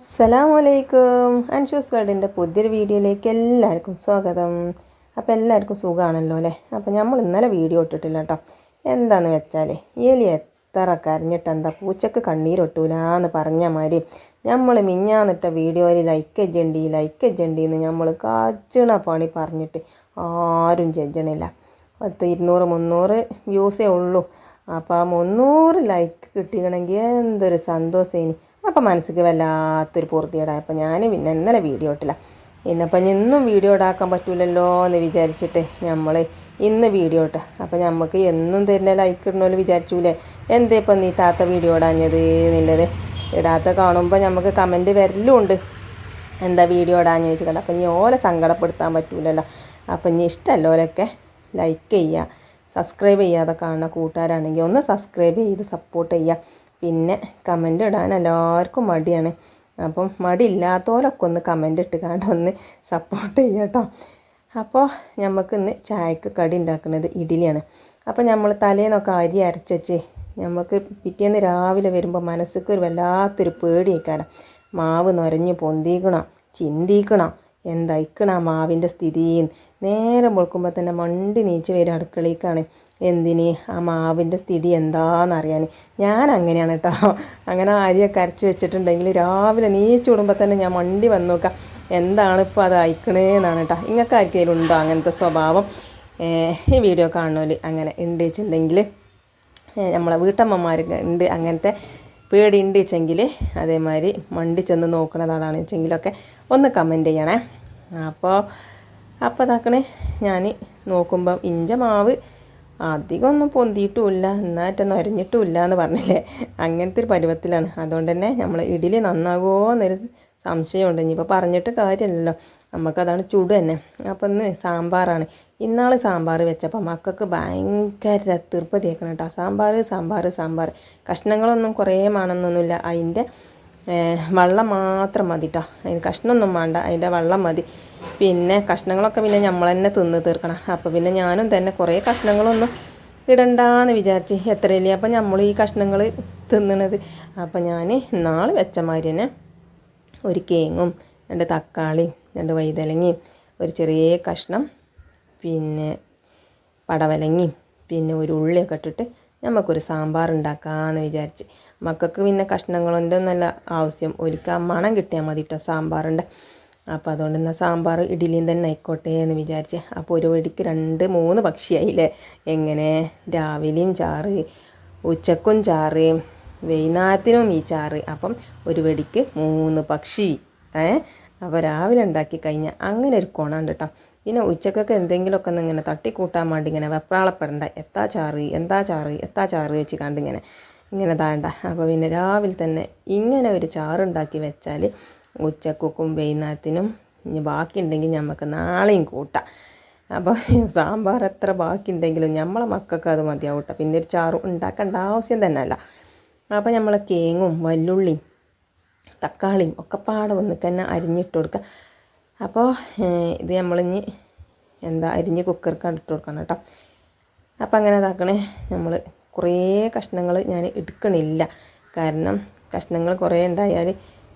അസ്സലാമലൈക്കും. അൻഷൂസ് വേൾഡിന്റെ പുതിയൊരു വീഡിയോയിലേക്ക് എല്ലാവർക്കും സ്വാഗതം. അപ്പോൾ എല്ലാവർക്കും സുഖമാണല്ലോ അല്ലേ? അപ്പോൾ നമ്മൾ ഇന്നലെ വീഡിയോ ഇട്ടിട്ടില്ല കേട്ടോ. എന്താന്ന് വെച്ചാൽ എലി എത്ര കരഞ്ഞിട്ട് എന്താ പൂച്ചക്ക് കണ്ണീരൊട്ടൂലാന്ന് പറഞ്ഞ മാതിരി നമ്മൾ മിഞ്ഞാന്നിട്ട വീഡിയോയിൽ ലൈക്ക് എജ്ജണ്ടി ലൈക്ക് എജ്ജണ്ടി എന്ന് നമ്മൾ കാച്ചണ പണി പറഞ്ഞിട്ട് ആരും ജഡ്ജണില്ല പത്ത് ഇരുന്നൂറ് മുന്നൂറ് വ്യൂസേ ഉള്ളൂ. അപ്പോൾ ആ മുന്നൂറ് ലൈക്ക് കിട്ടിയണമെങ്കിൽ എന്തൊരു സന്തോഷേനി. അപ്പോൾ മനസ്സിക്ക് വല്ലാത്തൊരു പൂർത്തിയേടായപ്പോൾ ഞാൻ പിന്നെ ഇന്നലെ വീഡിയോ ഇട്ടില്ല. ഇന്നിപ്പം ഇന്നും വീഡിയോ ഇടാക്കാൻ പറ്റൂലല്ലോ എന്ന് വിചാരിച്ചിട്ട് നമ്മൾ ഇന്ന് വീഡിയോ ഇട്ട. അപ്പോൾ നമുക്ക് എന്നും തന്നെ ലൈക്ക് ഇടണമല്ലോ വിചാരിച്ചൂലേ? എന്തേ ഇപ്പം നീ താത്ത വീഡിയോ ഇടാഞ്ഞത് എന്നുള്ളത് ഇടാത്ത കാണുമ്പോൾ നമുക്ക് കമന്റ് വരലുമുണ്ട് എന്താ വീഡിയോ ഇടാന്ന് ചോദിച്ചിട്ടുണ്ട് അപ്പം ഇനി ഓലെ സങ്കടപ്പെടുത്താൻ പറ്റൂലല്ലോ. അപ്പം ഇനി ഇഷ്ടമല്ലോ ഓലൊക്കെ ലൈക്ക് ചെയ്യുക സബ്സ്ക്രൈബ് ചെയ്യാതെ കാണുന്ന കൂട്ടുകാരാണെങ്കിൽ ഒന്ന് സബ്സ്ക്രൈബ് ചെയ്ത് സപ്പോർട്ട് ചെയ്യുക പിന്നെ കമന്റ് ഇടാൻ എല്ലാവർക്കും മടിയാണ്. അപ്പം മടി ഇല്ലാത്തവരൊക്കെ ഒന്ന് കമന്റ് ഇട്ട് കണ്ട് ഒന്ന് സപ്പോർട്ട് ചെയ്യാട്ടോ അപ്പോൾ നമുക്ക് ഇന്ന് ചായക്ക് കടി ഉണ്ടാക്കുന്നത് ഇഡ്ഡലിയാണ്. അപ്പോൾ നമ്മൾ തലേന്നൊക്കെ അരി അരച്ചച്ച് നമുക്ക് പിറ്റേന്ന് രാവിലെ വരുമ്പോൾ മനസ്സിക്ക് ഒരു വല്ലാത്തൊരു പേടിയേക്കാരം. മാവ് നൊരഞ്ഞ് പൊന്തിക്കണം ചിന്തിക്കണം എന്തായിക്കണ ആ മാവിന്റെ സ്ഥിതി? നേരെ പൊളുക്കുമ്പോൾ തന്നെ മണ്ടി നീച്ച് വരും അടുക്കളയിലേക്കാണ് എന്തിന്? ആ മാവിന്റെ സ്ഥിതി എന്താണെന്നറിയാൻ ഞാൻ അങ്ങനെയാണ് കേട്ടോ അങ്ങനെ അരിയൊക്കെ അരച്ച് വെച്ചിട്ടുണ്ടെങ്കിൽ രാവിലെ നീച്ച് വിടുമ്പോൾ തന്നെ ഞാൻ മണ്ടി വന്ന് നോക്കാം എന്താണ് ഇപ്പോൾ അത് അയക്കണേന്നാണ് കേട്ടോ ഇങ്ങനത്തെ ആർക്കെങ്കിലും ഉണ്ടോ അങ്ങനത്തെ സ്വഭാവം? ഈ വീഡിയോ കാണുന്നതിൽ അങ്ങനെ ഉണ്ട് വെച്ചിട്ടുണ്ടെങ്കിൽ നമ്മളെ വീട്ടമ്മമാർക്ക് ഉണ്ട് അങ്ങനത്തെ പേടി ഉണ്ട് വെച്ചെങ്കിൽ അതേമാതിരി മണ്ടി ചെന്ന് നോക്കണത് അതാണ് വെച്ചെങ്കിലൊക്കെ ഒന്ന് കമന്റ് ചെയ്യണേ. അപ്പോൾ അപ്പോൾ അതാക്കണേ ഞാൻ നോക്കുമ്പം ഇഞ്ച മാവ് അധികം ഒന്നും പൊന്തിയിട്ടുമില്ല എന്നാറ്റൊന്നും അരിഞ്ഞിട്ടുമില്ല എന്ന് പറഞ്ഞില്ലേ? അങ്ങനത്തെ ഒരു പരുവത്തിലാണ്. അതുകൊണ്ട് തന്നെ നമ്മൾ ഇഡലി നന്നാകുമോ എന്നൊരു സംശയമുണ്ട്. ഇനിയിപ്പോൾ പറഞ്ഞിട്ട് കാര്യമല്ലല്ലോ. നമുക്കതാണ് ചൂട് തന്നെ. അപ്പോൾ ഇന്ന് സാമ്പാറാണ്. ഇന്നാൾ സാമ്പാർ വെച്ചപ്പോൾ മക്കൾക്ക് ഭയങ്കര തീർപ്പതി കേൾക്കണം കേട്ടോ സാമ്പാർ സാമ്പാർ സാമ്പാർ കഷ്ണങ്ങളൊന്നും കുറേ വേണമെന്നൊന്നുമില്ല അതിന്റെ വെള്ളം മാത്രം മതി കേട്ടോ അതിന് കഷ്ണമൊന്നും വേണ്ട അതിന്റെ വെള്ളം മതി. പിന്നെ കഷ്ണങ്ങളൊക്കെ പിന്നെ നമ്മൾ തന്നെ തിന്ന് തീർക്കണം. അപ്പോൾ പിന്നെ ഞാനും തന്നെ കുറേ കഷ്ണങ്ങളൊന്നും ഇടണ്ടാന്ന് വിചാരിച്ച് എത്രയില്ലേ? അപ്പം നമ്മൾ ഈ കഷ്ണങ്ങൾ തിന്നണത്. അപ്പം ഞാൻ നാളെ വെച്ച മാതിരി തന്നെ ഒരു കേങ്ങും രണ്ട് തക്കാളിയും രണ്ട് വൈതലങ്ങയും ഒരു ചെറിയ കഷ്ണം പിന്നെ പടവലങ്ങി പിന്നെ ഒരു ഉള്ളിയൊക്കെ ഇട്ടിട്ട് നമുക്കൊരു സാമ്പാർ ഉണ്ടാക്കാമെന്ന് വിചാരിച്ച്. മക്കൾക്ക് പിന്നെ കഷ്ണങ്ങളുടെ നല്ല ആവശ്യം. ഒരിക്കൽ മണം കിട്ടിയാൽ മതി കേട്ടോ സാമ്പാറുണ്ട് അപ്പോൾ അതുകൊണ്ട് എന്നാൽ സാമ്പാർ ഇഡ്ഡലിയും തന്നെ ആയിക്കോട്ടെ എന്ന് വിചാരിച്ച്. അപ്പോൾ ഒരു വഴിക്ക് രണ്ട് മൂന്ന് പക്ഷിയായില്ലേ? എങ്ങനെ? രാവിലെയും ചാറ് ഉച്ചക്കും ചാറ് വൈകുന്നേരത്തിനും ഈ ചാറ്. അപ്പം ഒരു വെടിക്ക് മൂന്ന് പക്ഷി. ഏ? അപ്പോൾ രാവിലെ ഉണ്ടാക്കി കഴിഞ്ഞാൽ അങ്ങനെ ഒരു കോണാണ് കേട്ടോ. പിന്നെ ഉച്ചക്കൊക്കെ എന്തെങ്കിലുമൊക്കെ ഒന്ന് ഇങ്ങനെ തട്ടിക്കൂട്ടാൻ വേണ്ടി ഇങ്ങനെ വെപ്രാളപ്പെടണ്ട. എത്താ ചാറ് എന്താ ചാറ് എത്താ ചാറ് വെച്ച് കണ്ട് ഇങ്ങനെ താണ്ട അപ്പോൾ പിന്നെ രാവിലെ തന്നെ ഇങ്ങനെ ഒരു ചാറുണ്ടാക്കി വെച്ചാൽ ഉച്ചക്കും വൈകുന്നേരത്തിനും ഇനി ബാക്കിയുണ്ടെങ്കിൽ നമുക്ക് നാളെയും കൂട്ടാം. അപ്പോൾ സാമ്പാർ എത്ര ബാക്കിയുണ്ടെങ്കിലും നമ്മളെ മക്കൾക്ക് അത് മതിയാവും കേട്ടോ പിന്നെ ഒരു ചാറ് ഉണ്ടാക്കേണ്ട ആവശ്യം തന്നെ അല്ല അപ്പോൾ നമ്മൾ കേങ്ങും വല്ലുള്ളിയും തക്കാളിയും ഒക്കെ പാടെ വന്നിട്ട് തന്നെ അരിഞ്ഞിട്ട് കൊടുക്കുക അപ്പോൾ ഇത് നമ്മളിഞ്ഞ് എന്താ അരിഞ്ഞ് കുക്കർക്ക് ഇട്ട് കൊടുക്കണം കേട്ടോ. അപ്പോൾ അങ്ങനെ ഇതാക്കണേ. നമ്മൾ കുറേ കഷ്ണങ്ങൾ ഞാൻ എടുക്കണില്ല. കാരണം കഷ്ണങ്ങൾ കുറേ ഉണ്ടായാൽ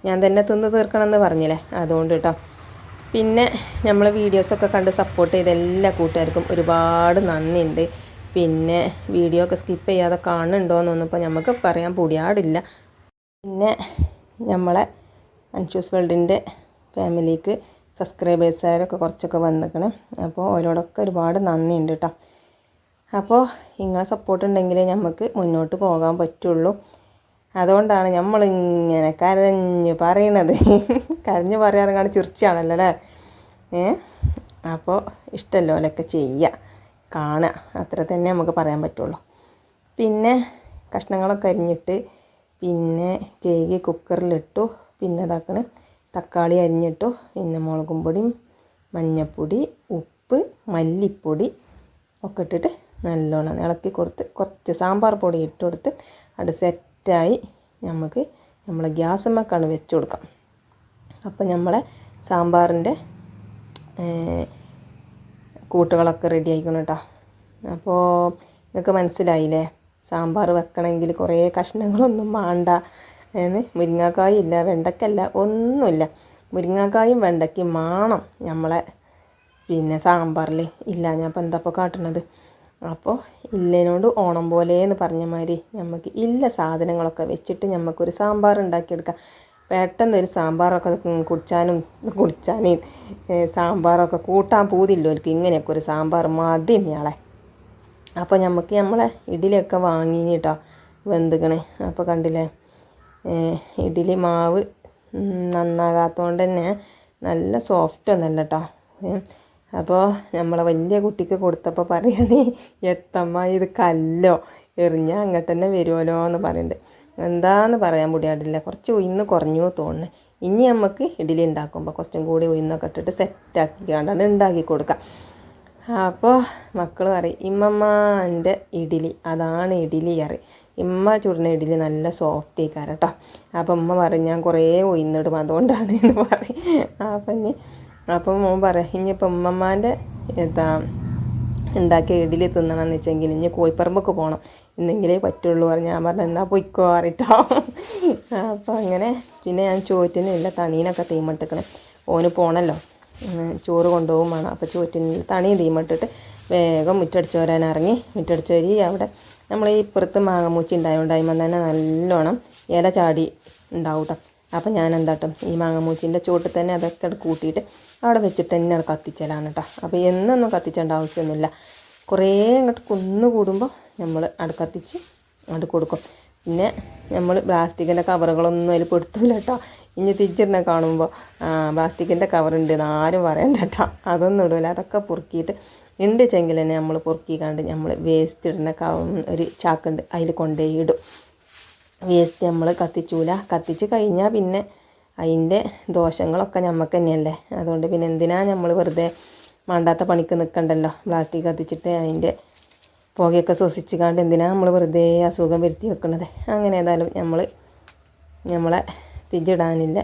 ഞാൻ തന്നെ തിന്ന് തീർക്കണമെന്ന് പറഞ്ഞില്ലേ? അതുകൊണ്ട് കേട്ടോ. പിന്നെ നമ്മൾ വീഡിയോസൊക്കെ കണ്ട് സപ്പോർട്ട് ചെയ്ത എല്ലാ കൂട്ടുകാർക്കും ഒരുപാട് നന്ദിയുണ്ട്. പിന്നെ വീഡിയോ ഒക്കെ സ്കിപ്പ് ചെയ്യാതെ കാണുന്നുണ്ടോയെന്നൊന്നും ഇപ്പോൾ നമുക്ക് പറയാൻ പൊടിയാടില്ല പിന്നെ നമ്മളെ അൻഷൂസ് വേൾഡിന്റെ ഫാമിലിക്ക് സബ്സ്ക്രൈബേഴ്സുകാരൊക്കെ കുറച്ചൊക്കെ വന്നിക്കണം. അപ്പോൾ അവരോടൊക്കെ ഒരുപാട് നന്ദിയുണ്ട് കേട്ടോ. അപ്പോൾ നിങ്ങളെ സപ്പോർട്ട് ഉണ്ടെങ്കിലേ നമുക്ക് മുന്നോട്ട് പോകാൻ പറ്റുള്ളൂ. അതുകൊണ്ടാണ് നമ്മളിങ്ങനെ കരഞ്ഞ് പറയണത്. കരഞ്ഞ് പറയാറങ്ങാണ് ചിർച്ചയാണല്ലോ അല്ലേ? ഏ? അപ്പോൾ ഇഷ്ടമല്ലോ അല്ലൊക്കെ ചെയ്യുക. കാണുക. അത്ര തന്നെ നമുക്ക് പറയാൻ പറ്റുള്ളൂ. പിന്നെ കഷ്ണങ്ങളൊക്കെ അരിഞ്ഞിട്ട് പിന്നെ കേക്ക് കുക്കറിലിട്ടു. പിന്നെ ഇതാക്കണ തക്കാളി അരിഞ്ഞിട്ടു. പിന്നെ മുളകും പൊടിയും മഞ്ഞൾപ്പൊടി ഉപ്പ് മല്ലിപ്പൊടി ഒക്കെ ഇട്ടിട്ട് നല്ലോണം ഇളക്കി കൊടുത്ത് കുറച്ച് സാമ്പാർ പൊടി ഇട്ട് കൊടുത്ത് അത് സെറ്റായി നമുക്ക് നമ്മളെ ഗ്യാസമ്മക്കാണ് വെച്ച് കൊടുക്കാം. അപ്പം നമ്മളെ സാമ്പാറിന്റെ കൂട്ടുകളൊക്കെ റെഡി ആയിക്കണം കേട്ടോ അപ്പോൾ നിങ്ങൾക്ക് മനസ്സിലായില്ലേ? സാമ്പാർ വെക്കണമെങ്കിൽ കുറേ കഷ്ണങ്ങളൊന്നും വേണ്ട. മുരിങ്ങാക്കായും ഇല്ല വെണ്ടക്കല്ല ഒന്നുമില്ല. മുരിങ്ങാക്കായും വെണ്ടയ്ക്കും മാണം നമ്മളെ. പിന്നെ സാമ്പാറിൽ ഇല്ല ഞാൻ ഇപ്പം എന്താ കാട്ടണത്? അപ്പോൾ ഇല്ലേനോണ്ട് ഓണം പോലെയെന്ന് പറഞ്ഞ മാതിരി നമുക്ക് ഇല്ല സാധനങ്ങളൊക്കെ വെച്ചിട്ട് നമുക്കൊരു സാമ്പാർ ഉണ്ടാക്കിയെടുക്കാം. പെട്ടെന്ന് ഒരു സാമ്പാറൊക്കെ കുടിച്ചാനും കുടിച്ചാനും സാമ്പാറൊക്കെ കൂട്ടാൻ പൂതില്ലോ എനിക്ക് ഇങ്ങനെയൊക്കെ ഒരു സാമ്പാർ മതി ഇയാളെ. അപ്പോൾ നമുക്ക് നമ്മളെ ഇഡ്ഡലിയൊക്കെ വാങ്ങി കേട്ടോ വെന്തുക്കണേ. അപ്പോൾ കണ്ടില്ലേ? ഇഡ്ഡലി മാവ് നന്നാകാത്തതുകൊണ്ട് തന്നെ നല്ല സോഫ്റ്റ് ഒന്നല്ല കേട്ടോ അപ്പോൾ നമ്മളെ വലിയ കുട്ടിക്ക് കൊടുത്തപ്പോൾ പറയണേ എത്തമ്മ ഇത് കല്ലോ. എറിഞ്ഞാൽ അങ്ങോട്ട് തന്നെ വരുമല്ലോ എന്ന് പറയുന്നുണ്ട് എന്താന്ന് പറയാൻ മുടിയാടില്ല കുറച്ച് ഉയർന്ന് കുറഞ്ഞു തോന്നുന്നു. ഇനി നമുക്ക് ഇഡ്ഡലി ഉണ്ടാക്കുമ്പോൾ കുറച്ചും കൂടി ഉയർന്നൊക്കെ ഇട്ടിട്ട് സെറ്റാക്കി കണ്ടാണ് ഉണ്ടാക്കി കൊടുക്കാം. അപ്പോൾ മക്കൾ പറയും ഇമ്മമ്മന്റെ ഇഡ്ഡലി അതാണ് ഇഡ്ഡലി കറി ഇമ്മ ചുടുന്ന ഇഡ്ഡലി നല്ല സോഫ്റ്റ് ആയിക്കാരം കേട്ടോ അപ്പം ഉമ്മ പറയും ഞാൻ കുറേ ഒയിന്നിടും അതുകൊണ്ടാണ് എന്ന് പറയും. അപ്പം ഇനി അപ്പം മോൻ പറയാം ഇനിയിപ്പോൾ ഉമ്മമ്മാന്റെ എന്താ ഉണ്ടാക്കിയ ഇഡ്ഡലി തിന്നണമെന്ന് വെച്ചെങ്കിൽ ഇനി കോയിപ്പറമ്പൊക്കെ പോകണം എന്നെങ്കിലേ പറ്റുള്ളൂ പറഞ്ഞു ഞാൻ പറഞ്ഞു എന്നാൽ പൊയ്ക്കോ അറിട്ടോ അപ്പോൾ അങ്ങനെ പിന്നെ ഞാൻ ചോറ്റിനും ഇല്ല തണീനൊക്കെ തീമിട്ടിക്കണം ഓന് പോണല്ലോ. ചോറ് കൊണ്ടുപോകും വേണം. അപ്പോൾ ചോറ്റിന് തണി തീമട്ടിട്ട് വേഗം മുറ്റടിച്ച് വരാനിറങ്ങി മുറ്റടിച്ച് വരി അവിടെ നമ്മൾ ഈ ഇപ്പുറത്ത് മാങ്ങമൂച്ചി ഉണ്ടായതുകൊണ്ട് അതിമ്മ തന്നെ നല്ലോണം ഇല ചാടി ഉണ്ടാവും കേട്ടോ അപ്പം ഞാൻ എന്താട്ടും ഈ മാങ്ങമൂച്ചിന്റെ ചോട്ടിൽ തന്നെ അതൊക്കെ കൂട്ടിയിട്ട് അവിടെ വെച്ചിട്ട് തന്നെ അത് കത്തിച്ചലാണ് കേട്ടോ അപ്പോൾ എന്നൊന്നും കത്തിച്ചേണ്ട ആവശ്യമൊന്നുമില്ല. കുറേ അങ്ങോട്ട് കുന്നു കൂടുമ്പോൾ നമ്മൾ അവിടെ കത്തിച്ച് അങ്ങോട്ട് കൊടുക്കും. പിന്നെ നമ്മൾ പ്ലാസ്റ്റിക്കിന്റെ കവറുകളൊന്നും അതിൽ പെടുത്തൂല കേട്ടോ ഇനി തിരിച്ചിടണ കാണുമ്പോൾ പ്ലാസ്റ്റിക്കിന്റെ കവറുണ്ട് എന്ന് ആരും പറയണ്ട കേട്ടോ അതൊന്നും ഇടില്ല അതൊക്കെ പൊറുക്കിയിട്ട് ഉണ്ട് ചെങ്കിൽ തന്നെ നമ്മൾ പൊറുക്കി കണ്ട് നമ്മൾ വേസ്റ്റ് ഇടുന്ന ഒരു ചാക്കുണ്ട്. അതിൽ കൊണ്ടുപോയി ഇടും. വേസ്റ്റ് നമ്മൾ കത്തിച്ചൂല. കത്തിച്ച് കഴിഞ്ഞാൽ പിന്നെ അതിന്റെ ദോഷങ്ങളൊക്കെ നമുക്ക് തന്നെയല്ലേ? അതുകൊണ്ട് പിന്നെ എന്തിനാ നമ്മൾ വെറുതെ മണ്ടാത്ത പണിക്ക് നിൽക്കണ്ടല്ലോ പ്ലാസ്റ്റിക് കത്തിച്ചിട്ട് അതിന്റെ പുകയൊക്കെ ശ്വസിച്ച് കണ്ട് എന്തിനാ നമ്മൾ വെറുതെ അസുഖം വരുത്തി വെക്കുന്നത് അങ്ങനെ ഏതായാലും നമ്മൾ നമ്മളെ തിജിടാനില്ല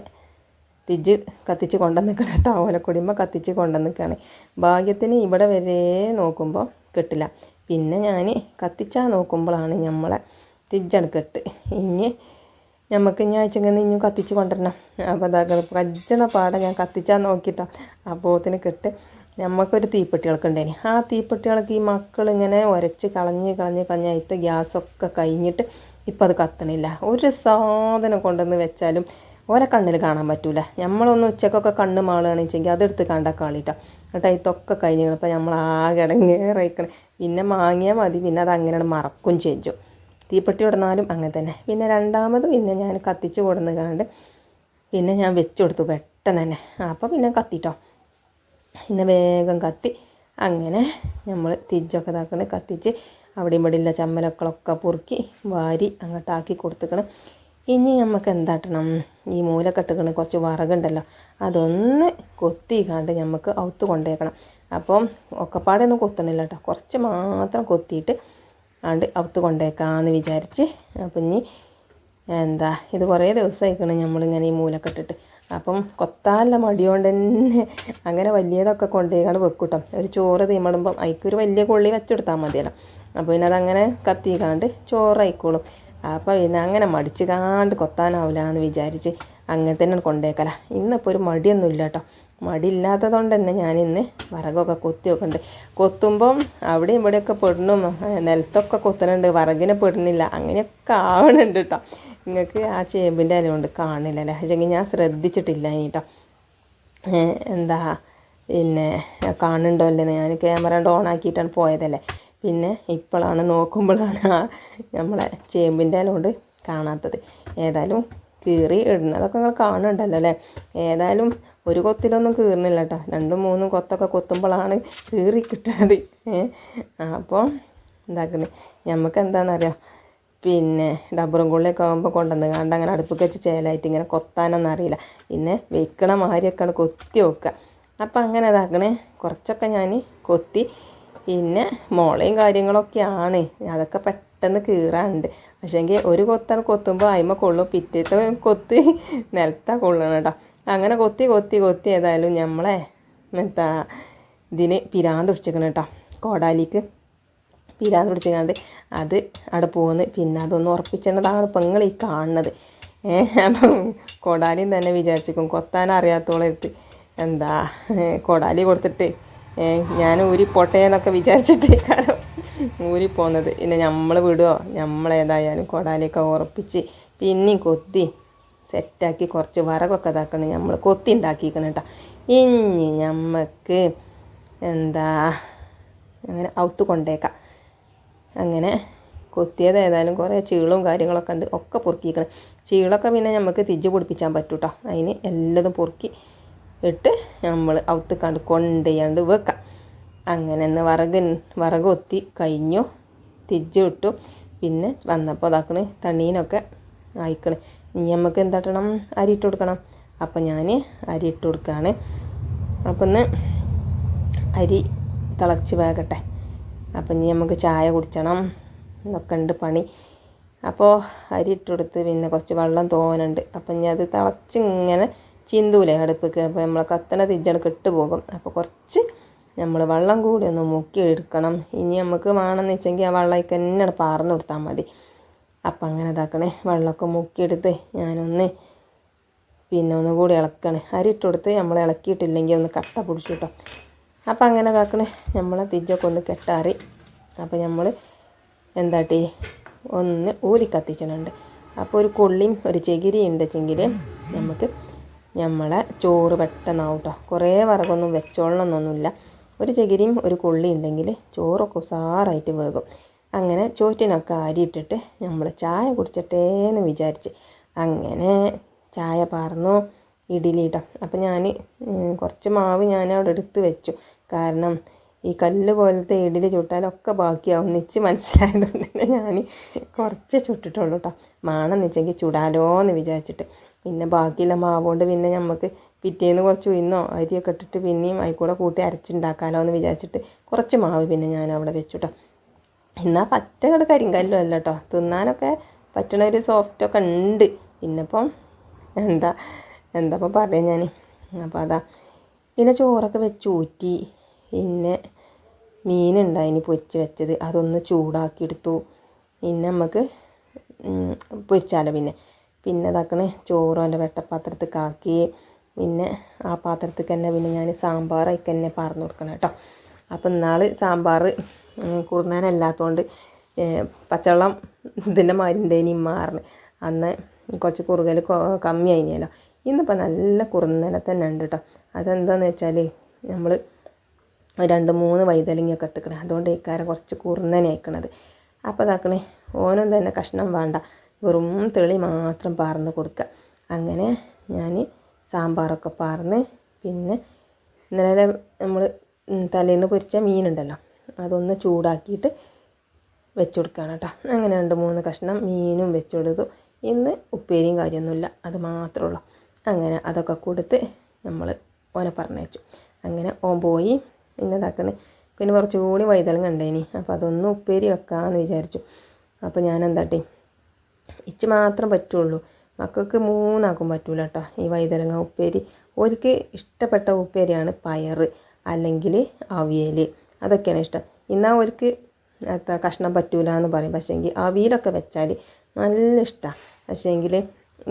തിജ് കത്തിച്ച് കൊണ്ടു നിൽക്കണം കേട്ടോ. ഓലക്കൊടിയുമ്പോൾ കത്തിച്ച് കൊണ്ടു നിൽക്കുകയാണ്. ഭാഗ്യത്തിന് ഇവിടെ വരെ നോക്കുമ്പോൾ കിട്ടില്ല. പിന്നെ ഞാൻ കത്തിച്ചാൽ നോക്കുമ്പോഴാണ് നമ്മളെ തിജ്ജാണ് കെട്ട്. ഇനി നമുക്ക് ഇനി ആഴ്ചങ്കിൽ ഇനിയും കത്തിച്ച് കൊണ്ടുവരണം. അപ്പോൾ അതാ കജ്ജണ പാടെ ഞാൻ കത്തിച്ചാൽ നോക്കിയിട്ടോ അപ്പോത്തിന് കെട്ട്. നമുക്കൊരു തീപ്പെട്ടികളൊക്കെ ഉണ്ടായിന്. ആ തീപ്പെട്ടികളൊക്കെ ഈ മക്കളിങ്ങനെ ഉരച്ച് കളഞ്ഞ് കളഞ്ഞ് കളഞ്ഞ് അതിലത്തെ ഗ്യാസൊക്കെ കഴിഞ്ഞിട്ട് ഇപ്പം അത് കത്തണില്ല. ഒരു സാധനം കൊണ്ടുവന്ന് വെച്ചാലും ഓരോ കണ്ണിൽ കാണാൻ പറ്റില്ല നമ്മളൊന്ന് ഉച്ചക്കൊക്കെ കണ്ണ് മാളുകയാണെന്ന് വെച്ചെങ്കിൽ അതെടുത്ത് കണ്ട കളിട്ടോ എന്നിട്ട് ഇതൊക്കെ കഴിഞ്ഞ് ഇപ്പം നമ്മൾ ആകെ പിന്നെ മാങ്ങിയാൽ മതി. പിന്നെ അത് അങ്ങനെയാണ് മറക്കും ചെയ്യും. തീപ്പെട്ടി ഇടുന്നാലും അങ്ങനെ തന്നെ. പിന്നെ രണ്ടാമത് പിന്നെ ഞാൻ കത്തിച്ച് കൊടുന്ന് കണ്ട് പിന്നെ ഞാൻ വെച്ച് കൊടുത്തു പെട്ടെന്ന് തന്നെ. അപ്പോൾ പിന്നെ കത്തിട്ടോ. പിന്നെ വേഗം കത്തി. അങ്ങനെ നമ്മൾ തിരിച്ചൊക്കെ ഇതാക്കണേ. കത്തിച്ച് അവിടെ ഇവിടെ ഉള്ള ചമ്മലക്കളൊക്കെ പൊറുക്കി വാരി അങ്ങോട്ടാക്കി കൊടുത്തുക്കണം. ഇനി നമുക്ക് എന്താട്ടണം? ഈ മൂലക്കെട്ടുകണ് കുറച്ച് വറകുണ്ടല്ലോ അതൊന്ന് കൊത്തി കാണ്ട് നമുക്ക് ഔത്ത് കൊണ്ടേക്കണം. അപ്പം ഒക്കെപ്പാടെ ഒന്നും കൊത്തണില്ല കേട്ടോ. കുറച്ച് മാത്രം കൊത്തിയിട്ട് ആണ്ട് ഔത്ത് കൊണ്ടേക്കാമെന്ന് വിചാരിച്ച്. അപ്പം ഇനി എന്താ ഇത് കുറേ ദിവസമായിക്കണം നമ്മളിങ്ങനെ ഈ മൂലക്കെട്ടിട്ട് അപ്പം കൊത്താനുള്ള മടിയോണ്ട് തന്നെ അങ്ങനെ വലിയതൊക്കെ കൊണ്ടുപോയിക്കാണ് വെക്കൂട്ടോ. ഒരു ചോറ് തീമടുമ്പം അതിക്കൊരു വലിയ കൊള്ളി വെച്ചെടുത്താൽ മതിയല്ലോ. അപ്പോൾ പിന്നെ അതങ്ങനെ കത്തിക്കാണ്ട് ചോറായിക്കോളും. അപ്പോൾ പിന്നെ അങ്ങനെ മടിച്ച് കാണ്ട് കൊത്താനാവില്ല എന്ന് വിചാരിച്ച് അങ്ങനെ തന്നെ കൊണ്ടേക്കല. ഇന്നിപ്പോൾ ഒരു മടിയൊന്നുമില്ല കേട്ടോ മടിയില്ലാത്തത് കൊണ്ട് തന്നെ ഞാനിന്ന് വിറകൊക്കെ കൊത്തി വെക്കുന്നുണ്ട് കൊത്തുമ്പം അവിടെയും ഇവിടെയൊക്കെ പെടണം നിലത്തൊക്കെ കൊത്തണുണ്ട് വിറകിനെ പെടുന്നില്ല. അങ്ങനെയൊക്കെ ആവണുണ്ട് കേട്ടോ നിങ്ങൾക്ക് ആ ചേമ്പിന്റെ ഇല കൊണ്ട് കാണില്ലല്ലേ പക്ഷേങ്കിൽ ഞാൻ ശ്രദ്ധിച്ചിട്ടില്ല ഇനിട്ടോ. എന്താ പിന്നെ കാണുന്നുണ്ടോ അല്ലേ ഞാൻ ക്യാമറ ഓൺ ആക്കിയിട്ടാണ് പോയതല്ലേ? പിന്നെ ഇപ്പോഴാണ് നോക്കുമ്പോഴാണ് ആ നമ്മളെ ചേമ്പിന്റെ ഇല കൊണ്ട് കാണാത്തത്. ഏതായാലും കീറി ഇടുന്നതൊക്കെ നിങ്ങൾ കാണുന്നുണ്ടല്ലോ അല്ലേ? ഏതായാലും ഒരു കൊത്തിലൊന്നും കീറുന്നില്ല കേട്ടോ. രണ്ടും മൂന്നും കൊത്തൊക്കെ കൊത്തുമ്പോഴാണ് കീറി കിട്ടുന്നത് അപ്പോൾ എന്താക്കുന്നത് നമുക്ക് എന്താണെന്നറിയാം? പിന്നെ ഡബറും കൊള്ളിയൊക്കെ ആകുമ്പോൾ കൊണ്ടുവന്ന് കണ്ട് അങ്ങനെ അടുപ്പൊക്കെ വെച്ച് ചേലായിട്ട് ഇങ്ങനെ കൊത്താനൊന്നും അറിയില്ല. പിന്നെ വെക്കണ മാതിരിയൊക്കെയാണ് കൊത്തി വെക്കുക അപ്പം അങ്ങനെ ഇതാക്കണേ കുറച്ചൊക്കെ ഞാൻ കൊത്തി. പിന്നെ മോളയും കാര്യങ്ങളൊക്കെയാണ്. അതൊക്കെ പെട്ടെന്ന് കീറാണ്ട് പക്ഷേങ്കിൽ ഒരു കൊത്താണ് കൊത്തുമ്പോൾ അയിമ കൊള്ളും. പിറ്റേത്തെ കൊത്തി നിലത്താ കൊള്ളണം കേട്ടോ അങ്ങനെ കൊത്തി കൊത്തി കൊത്തി ഏതായാലും നമ്മളെ എന്താ ഇതിന് പിരാന്ത് പിടിച്ചിരിക്കണം കേട്ടോ കോടാലിക്ക്. പിരാന്ത് പിടിച്ചിങ്ങാണ്ട് അത് അവിടെ പോകുന്നു. പിന്നെ അതൊന്ന് ഉറപ്പിച്ചേണ്ടതാണ് ഇപ്പം നിങ്ങൾ ഈ കാണുന്നത്. അപ്പം കൊടാലിയും തന്നെ വിചാരിച്ചിരിക്കും കൊത്താൻ അറിയാത്തോളത്ത് എന്താ കൊടാലി കൊടുത്തിട്ട് ഞാൻ ഊരി പോട്ടെ എന്നൊക്കെ വിചാരിച്ചിട്ട് കാരണം ഊരി പോകുന്നത് പിന്നെ നമ്മൾ വിടുമോ നമ്മളേതായാലും കൊടാലിയൊക്കെ ഉറപ്പിച്ച് പിന്നെയും കൊത്തി സെറ്റാക്കി കുറച്ച് വറകൊക്കെ ഇതാക്കണം. നമ്മൾ കൊത്തി ഉണ്ടാക്കിക്കണം കേട്ടോ. ഇനി നമുക്ക് എന്താ അങ്ങനെ ഔത്ത് കൊണ്ടേക്കാം. അങ്ങനെ കൊത്തിയത് ഏതായാലും കുറേ ചീളും കാര്യങ്ങളൊക്കെ ഉണ്ട് ഒക്കെ പൊറുക്കിക്കണം ചീളൊക്കെ പിന്നെ നമുക്ക് തിജ്ജ് പൊടിപ്പിച്ചാൻ പറ്റും കേട്ടോ അതിന് എല്ലാതും പൊറുക്കി ഇട്ട് നമ്മൾ അവത്തുക്കാണ്ട് കണ്ട് കൊണ്ടുപോയാണ്ട് വെക്കാം. അങ്ങനെ ഒന്ന് വിറക് വിറക് ഒത്തി കഴിഞ്ഞു തിജ്ജ് ഇട്ടു. പിന്നെ വന്നപ്പോൾ അതാക്കണ് തണ്ണീനൊക്കെ ആയിക്കണ്. ഇനി നമുക്ക് എന്താട്ടണം? അരി ഇട്ട് കൊടുക്കണം. അപ്പം ഞാൻ അരി ഇട്ട് കൊടുക്കുകയാണ് അപ്പം ഒന്ന് അരി തിളച്ച് വേകട്ടെ. അപ്പം ഇനി നമുക്ക് ചായ കുടിക്കണം എന്നൊക്കെ ഉണ്ട് പണി. അപ്പോൾ അരി ഇട്ടെടുത്ത് പിന്നെ കുറച്ച് വെള്ളം തോനുണ്ട്. അപ്പം ഇനി അത് തിളച്ച് ഇങ്ങനെ ചിന്തൂലേ അടുപ്പിക്ക്. അപ്പോൾ നമ്മൾ കത്തണ തിജ്ജണ് കെട്ടുപോകും അപ്പോൾ കുറച്ച് നമ്മൾ വെള്ളം കൂടി ഒന്ന് മുക്കി എടുക്കണം. ഇനി നമുക്ക് വേണമെന്ന് വെച്ചെങ്കിൽ ആ വെള്ളമൊക്കെ തന്നെയാണ് പാർന്ന് കൊടുത്താൽ മതി. അപ്പം അങ്ങനെ ഇതാക്കണേ. വെള്ളമൊക്കെ മുക്കിയെടുത്ത് ഞാനൊന്ന് പിന്നെ ഒന്നുകൂടി ഇളക്കണേ. അരി ഇട്ട് കൊടുത്ത് നമ്മൾ ഇളക്കിയിട്ടില്ലെങ്കിൽ ഒന്ന് കട്ട പിടിച്ചു അപ്പം അങ്ങനെ കാക്കണേ നമ്മളെ തിജ്ജൊക്കെ ഒന്ന് കെട്ടാറി. അപ്പം നമ്മൾ എന്താട്ടി ഒന്ന് ഊരി കത്തിച്ചിട്ടുണ്ട്. അപ്പോൾ ഒരു കൊള്ളിയും ഒരു ചകിരിയും ഉണ്ടെച്ചെങ്കിൽ നമുക്ക് നമ്മളെ ചോറ് പെട്ടെന്നാവും കേട്ടോ കുറേ വറകൊന്നും വെച്ചോളണം എന്നൊന്നുമില്ല ഒരു ചകിരിയും ഒരു കൊള്ളി ഉണ്ടെങ്കിൽ ചോറൊക്കെ ഉസാറായിട്ട് വേകും. അങ്ങനെ ചോറ്റിനൊക്കെ അരിയിട്ടിട്ട് നമ്മൾ ചായ കുടിച്ചിട്ടേ എന്ന് വിചാരിച്ച് അങ്ങനെ ചായ പാർന്നു. ഇഡ്ഡലി അപ്പം ഞാൻ കുറച്ച് മാവ് ഞാൻ അവിടെ എടുത്ത് വെച്ചു. കാരണം ഈ കല്ല് പോലത്തെ ഇഡ്ഡലി ചുട്ടാലൊക്കെ ബാക്കിയാവും. നിച്ച് മനസ്സിലായതുകൊണ്ട് തന്നെ ഞാൻ കുറച്ച് ചുട്ടിട്ടുള്ളൂ കേട്ടോ മാണം നിച്ചെങ്കിൽ ചുടാലോ എന്ന് വിചാരിച്ചിട്ട്. പിന്നെ ബാക്കിയുള്ള മാവ് കൊണ്ട് പിന്നെ നമുക്ക് പിറ്റേന്ന് കുറച്ച് ഉയർന്നോ അരിയൊക്കെ ഇട്ടിട്ട് പിന്നെയും അതിൽ കൂട്ടി അരച്ചുണ്ടാക്കാലോ എന്ന് വിചാരിച്ചിട്ട് കുറച്ച് മാവ് പിന്നെ ഞാൻ അവിടെ വെച്ചു കേട്ടോ എന്നാൽ പറ്റ കട കരിങ്കല്ലും അല്ല കേട്ടോ തിന്നാനൊക്കെ പറ്റണ ഒരു സോഫ്റ്റൊക്കെ ഉണ്ട്. പിന്നിപ്പം എന്താ എന്താ ഇപ്പം പറയാം ഞാൻ അപ്പോൾ അതാ. പിന്നെ ചോറൊക്കെ വെച്ച് ഊറ്റി. പിന്നെ മീനുണ്ടായിന് പൊരിച്ച് വെച്ചത്. അതൊന്ന് ചൂടാക്കിയെടുത്തു. പിന്നെ നമുക്ക് പൊരിച്ചാലോ പിന്നെ. പിന്നെ ഇതാക്കണേ ചോറും എന്റെ വെട്ടപ്പാത്രത്തിൽ കാക്കി പിന്നെ ആ പാത്രത്തിൽ തന്നെ പിന്നെ ഞാൻ സാമ്പാറൊക്കെ തന്നെ പറഞ്ഞു കൊടുക്കണം കേട്ടോ അപ്പം ഇന്നാൾ സാമ്പാർ കുറുന്നാനല്ലാത്തതുകൊണ്ട് പച്ചവെള്ളം ഇതിന്റെ മാരിന്റെ ഇനി അന്ന് കുറച്ച് കുറുകൽ കമ്മി ആയിനല്ലോ ഇന്നിപ്പോൾ നല്ല കുറുന്നനെ തന്നെ ഉണ്ട് കേട്ടോ അതെന്താണെന്ന് വെച്ചാൽ നമ്മൾ രണ്ട് മൂന്ന് വൈതലിങ്ങൊക്കെ ഇട്ടിക്കണേ. അതുകൊണ്ട് ഇക്കാരം കുറച്ച് കുറുന്നനെ അയക്കണത് അപ്പോൾ അതാക്കണേ ഓനും തന്നെ കഷ്ണം വേണ്ട. വെറും തെളി മാത്രം പാർന്ന് കൊടുക്കുക അങ്ങനെ ഞാൻ സാമ്പാറൊക്കെ പാർന്ന് പിന്നെ ഇന്നലെ നമ്മൾ തലേന്ന് പൊരിച്ച മീനുണ്ടല്ലോ അതൊന്ന് ചൂടാക്കിയിട്ട് വെച്ച് കൊടുക്കുകയാണ് കേട്ടോ അങ്ങനെ രണ്ട് മൂന്ന് കഷ്ണം മീനും വെച്ച് കൊടുത്തു ഇന്ന് ഉപ്പേരിയും കാര്യമൊന്നുമില്ല. അത് മാത്രമേ ഉള്ളൂ. അങ്ങനെ അതൊക്കെ കൊടുത്ത് നമ്മൾ ഓനെ പറഞ്ഞയച്ചു. അങ്ങനെ ഓൻ പോയി. പിന്നെ ഇതാക്കണേ. പിന്നെ കുറച്ച് കൂടി കണ്ടേനി. അപ്പോൾ അതൊന്ന് ഉപ്പേരി വെക്കാമെന്ന് വിചാരിച്ചു. അപ്പോൾ ഞാൻ എന്താട്ടെ ഇച്ച് മാത്രം പറ്റുള്ളൂ. മക്കൾക്ക് മൂന്നാക്കും പറ്റൂല കേട്ടോ ഈ വൈതലങ്ങ ഉപ്പേരി. ഓർക്ക് ഇഷ്ടപ്പെട്ട ഉപ്പേരിയാണ് പയർ അല്ലെങ്കിൽ അവിയൽ. അതൊക്കെയാണ് ഇഷ്ടം. എന്നാൽ എത്താ കഷ്ണം പറ്റൂല എന്ന് പറയും. പക്ഷേങ്കിൽ അവിയലൊക്കെ വെച്ചാൽ നല്ല ഇഷ്ടമാണ് പക്ഷേങ്കിൽ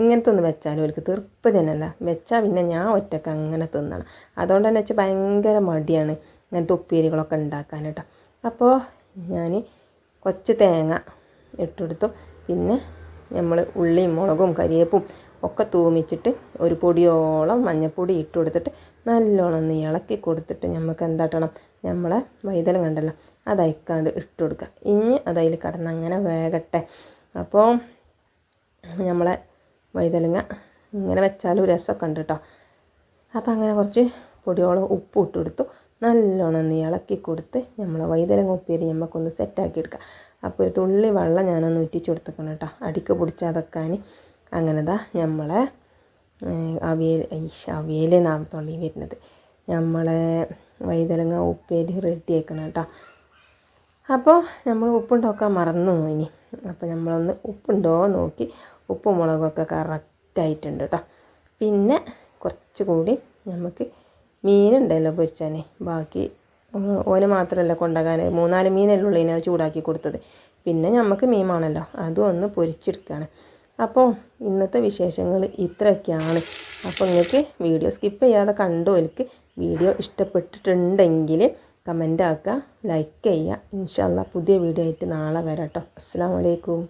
ഇങ്ങനത്തെ ഒന്ന് വെച്ചാലും അവർക്ക് തീർപ്പ് തന്നെയല്ല. വെച്ചാൽ പിന്നെ ഞാൻ ഒറ്റയ്ക്ക് അങ്ങനെ തിന്നണം. അതുകൊണ്ട് തന്നെ വെച്ചാൽ ഭയങ്കര മടിയാണ് ഇങ്ങനത്തെ ഉപ്പേരികളൊക്കെ ഉണ്ടാക്കാൻ കേട്ടോ. അപ്പോൾ ഞാൻ കുറച്ച് തേങ്ങ ഇട്ടെടുത്തു. പിന്നെ നമ്മൾ ഉള്ളിയും മുളകും കരിയേപ്പും ഒക്കെ തൂമിച്ചിട്ട് ഒരു പൊടിയോളം മഞ്ഞൾപ്പൊടി ഇട്ട് കൊടുത്തിട്ട് നല്ലോണം ഒന്ന് ഇളക്കി കൊടുത്തിട്ട് നമുക്ക് എന്താട്ടണം? നമ്മളെ വൈതലം കണ്ടല്ലോ അത് അയക്കാണ്ട് ഇട്ട് കൊടുക്കുക ഇനി അതതിൽ കിടന്ന് അങ്ങനെ വേകട്ടെ. അപ്പോൾ നമ്മളെ വൈതലങ്ങ ഇങ്ങനെ വെച്ചാലും രസമൊക്കെ ഉണ്ട് കേട്ടോ. അപ്പോൾ അങ്ങനെ കുറച്ച് പൊടിയോളം ഉപ്പ് ഇട്ട് കൊടുത്തു. നല്ലോണം ഒന്ന് ഇളക്കി കൊടുത്ത് നമ്മൾ വൈതലങ്ങ ഉപ്പേരി നമുക്കൊന്ന് സെറ്റാക്കി എടുക്കാം. അപ്പോൾ ഒരു തുള്ളി വെള്ളം ഞാനൊന്ന് ഉറ്റിച്ച് കൊടുത്തേക്കണം കേട്ടോ. അടിക്ക് പിടിച്ചാതെക്കാൻ അങ്ങനെതാ നമ്മളെ അവിയൽ അവിയൽ നാം തുള്ളി വരുന്നത്. നമ്മളെ വൈതലങ്ങ ഉപ്പേരി റെഡി ആക്കണം കേട്ടോ. അപ്പോൾ നമ്മൾ ഉപ്പുണ്ടോക്കാൻ മറന്നു ഇനി. അപ്പോൾ നമ്മളൊന്ന് ഉപ്പുണ്ടോ നോക്കി. ഉപ്പും മുളകൊക്കെ കറക്റ്റായിട്ടുണ്ട് കേട്ടോ പിന്നെ കുറച്ചുകൂടി നമുക്ക് മീനുണ്ടല്ലോ പൊരിച്ചാൻ ബാക്കി ഓന് മാത്രമല്ല കൊണ്ടാകാൻ. മൂന്നാൽ മീനല്ലേ ഉള്ളൂ ഇതിനെ ചൂടാക്കി കൊടുത്തത്. പിന്നെ നമുക്ക് മീൻ വേണമല്ലോ അതും ഒന്ന് പൊരിച്ചെടുക്കുകയാണ് അപ്പോൾ ഇന്നത്തെ വിശേഷങ്ങൾ ഇത്രയൊക്കെയാണ്. അപ്പോൾ നിങ്ങൾക്ക് വീഡിയോ സ്കിപ്പ് ചെയ്യാതെ കണ്ടു എനിക്ക് വീഡിയോ ഇഷ്ടപ്പെട്ടിട്ടുണ്ടെങ്കിൽ കമന്റ് ആക്കുക ലൈക്ക് ചെയ്യുക. ഇൻഷാല്ല പുതിയ വീഡിയോ ആയിട്ട് നാളെ വരാം കേട്ടോ അസ്സാം വലൈക്കും